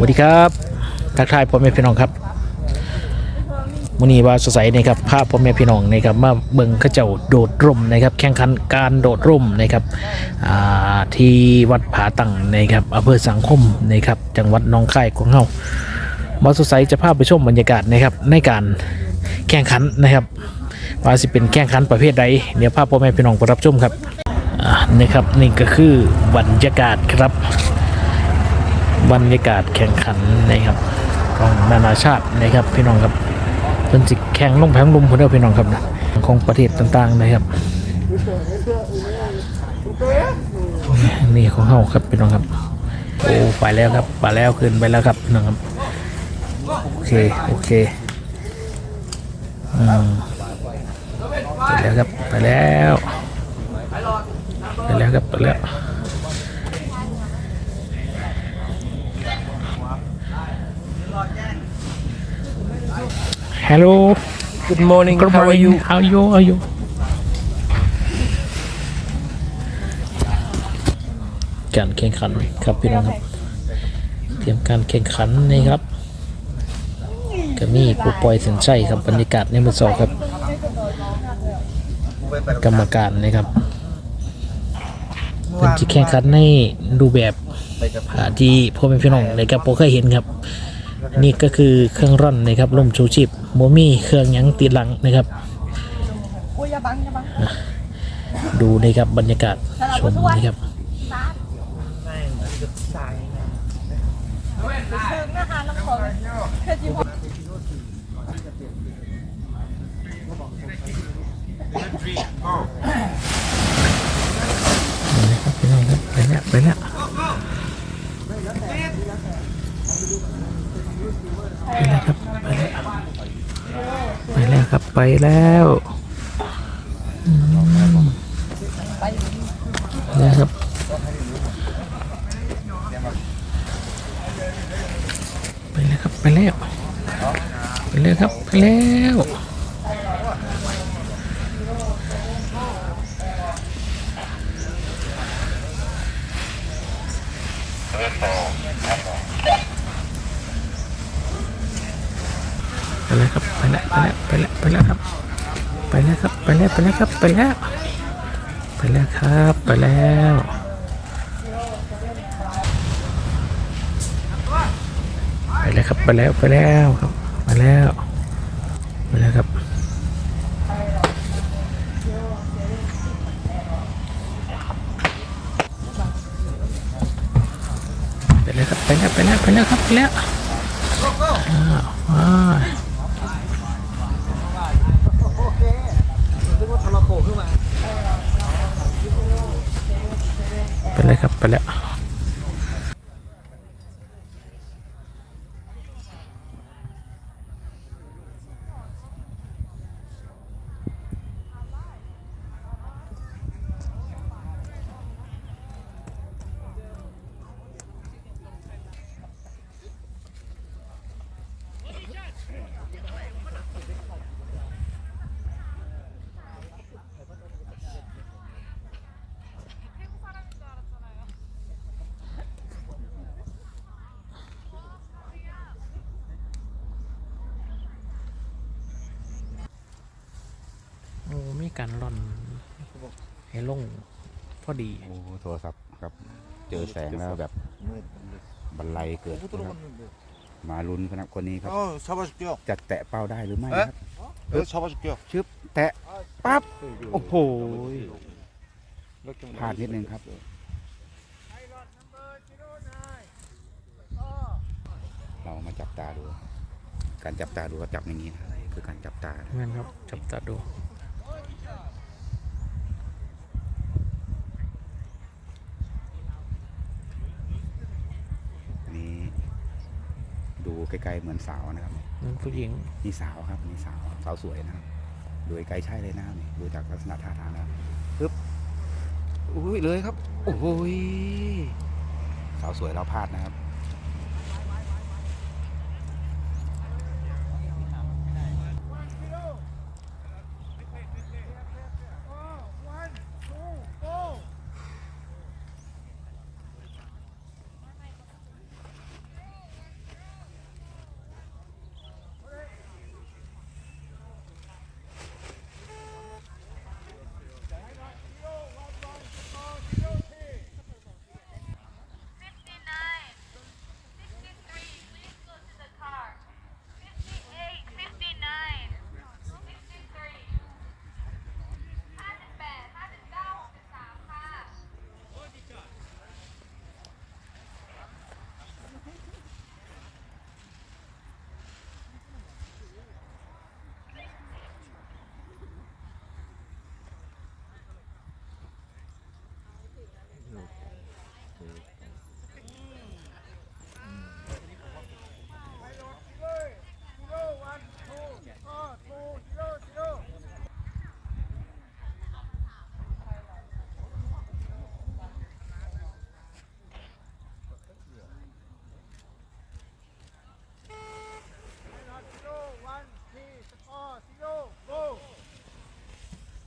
สวัสดีครับทักทายพ่อแม่พี่น้องครับมื้อนี้ว่าสดใสนะครับภาพพ่อแม่พี่น้องนะครับมาเบิ่งเขาเจ้าโดดร่มนะครับ แข่งขันการโดดร่มนะครับที่วัดผาตั้งนะครับอำเภอสังคมนะครับจังหวัดหนองคายของเฮามาสดใสจะพาไปชมบรรยากาศนะครับในการแข่งขันนะครับว่าสิเป็นแข่งขันประเภทใดเดี๋ยวพาพพ่อแม่พี่น้องไปรับชมครับอ่านะครับนี่ก็คือบรรยากาศครับ บรรยากาศแข่งขันนะครับของนานาชาตินะครับพี่น้องครับเป็นสิแข่งลงแพงลุมคนเดียวพี่น้องครับนะของประเทศต่างๆนะครับนี่ของเฮาครับพี่น้องครับโอ้ไปแล้วครับไปแล้วขึ้นไปแล้วครับพี่น้องครับโอเคโอเคอืมไปแล้วครับไปแล้วไปแล้วครับไปแล้ว Hello. Good morning. Good How are morning. you? How are you? How are you? การแข่งขันครับพี่น้องครับ เตรียมการแข่งขันนี่ครับก็มีผู้ปล่อยสินใจครับบรรยากาศในมือสองครับ กรรมการนะครับเป็นที่แข่งขันในรูปแบบอ่าที่พ่อแม่พี่น้องนะครับผมเคยเห็นครับ นี่ก็คือเครื่องร่อนนะครับล่มชูชีพโมมี่เครื่องหยังติดหลังนะครับอุ้ยอย่าบังอย่าบังดูนะครับบรรยากาศชมนะครับเชิงนะคะน้องของเพื่อจีบนะครับพี่น้องครับไปแล้วไปแล้วไปแล้วครับไปแล้ว ไปแล้วครับ ไปแล้วนะครับไปแล้วครับไปแล้วไปแล้วครับไปแล้ว แล้วครับไปแล้วไปแล้วไปแล้วไปแล้วครับ ไปแล้วครับไปแล้วไปแล้วครับไปแล้วไปแล้วครับไปแล้วไปแล้วครับไปแล้วไปแล้วครับไปแล้วไปแล้วครับไปแล้วครับไปแล้วไปแล้วไปแล้วครับไปแล้วอ้าว ไปเลยครับไปแล้ว การร่อนให้ลงพอดีโอ้โทรศัพท์ครับ เจอแสงแล้วแบบบรรลัเกิดนะมาลุ้นคณคนนี้ครับจะแตะเป้าได้หรือไม่ครับเออชอบสกิกีชึบแตะปั๊บโอ้โหพลาดนิดนึงครับเรามาจับตาดู การจับตาดูก็จับอย่างนี้นะคือการจับตาเงี้ยครับ จับตาดู ไกลๆเหมือนสาวนะครับนั่นผู้หญิงนี่สาวครับนี่สาวสาวสวยนะครับดูไกลๆใช่เลยนะครับนี่ดูจากลักษณะท่าทางแล้วปึ๊บอุ้ยเลยครับโอ้โหยสาวสวยเราพลาดนะครับ